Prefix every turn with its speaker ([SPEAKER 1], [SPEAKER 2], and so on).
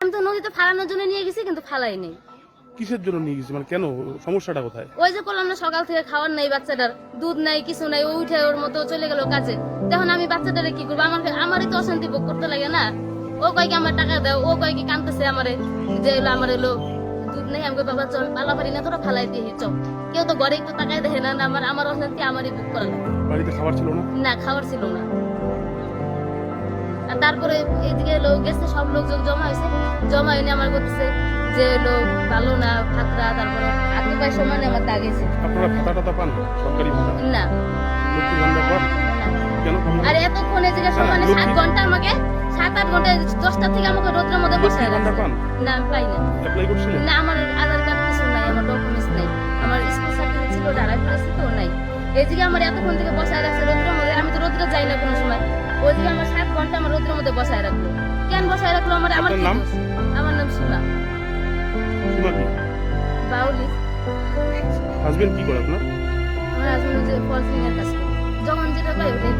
[SPEAKER 1] আমি তো নদীতে ফালানোর জন্য নিয়ে গেছি কিন্তু ফালাই নেই
[SPEAKER 2] কিসের জন্য নিয়ে গেছি? মানে কেন? সমস্যাটা কোথায়?
[SPEAKER 1] ওই যে করলাম না সকাল থেকে খাওয়ার নাই বাচ্চাটার দুধ নাই কিছু নাই ও উঠে ওর মতো চলে গেল কাজে। তখন আমি বাচ্চাটারে কি করব? আমার আমারই তো অশান্তি ভোগ করতে লাগে না। ও কয় আমার টাকা দাও ও কয় কি কানতেছে আমারে যে এলো আমার এলো দুধ নেই। আমি বাবা চল না তোরা ফালাই দিয়ে চল। কেউ তো ঘরে একটু তাকায় দেখে না না, আমার আমার অশান্তি আমারই ভোগ করা লাগে।
[SPEAKER 2] বাড়িতে খাবার ছিল না?
[SPEAKER 1] না খাবার ছিল না। তারপরে এইদিকে লোক গেছে সব লোক যোগ জমা হয়েছে। জমা এনে আমার করতেছে যে লোক ভালো না ভাতরা তারপরে হাতে পায়ে সমানে আমার দাগেছে
[SPEAKER 2] আপনারা ভাতা? টাতা পান? সরকারি
[SPEAKER 1] না? আর এতক্ষণে যে সমানে সাত ঘণ্টা আমাকে সাত আট ঘণ্টা দশটা থেকে আমাকে রোদ্রের মধ্যে
[SPEAKER 2] পান?
[SPEAKER 1] না আমি পাই না। না আমার আধার কার্ড কিছু নাই আমার ডকুমেন্টস নাই। আমার স্কুল সার্টিফিকেট ছিল আড়াই ফেলেছি তো নাই। এদিকে আমার এতক্ষণ থেকে বসায় রাখছে রোদ্রের মধ্যে আমি তো রোদ্রে যাই না কোনো সময়। ওইদিকে আমার ঘণ্টা আমার রোদ্রের মধ্যে বসায় রাখল। কেন বসায় রাখল? আমার আমার
[SPEAKER 2] নাম?
[SPEAKER 1] আমার নাম সীমা।
[SPEAKER 2] সীমা কি?
[SPEAKER 1] বাউলি।
[SPEAKER 2] হাজবেন্ড কি করে আপনার?
[SPEAKER 1] আমার হাজবেন্ড যে ফলসিং এর কাছে যখন যেটা পাই ওটাই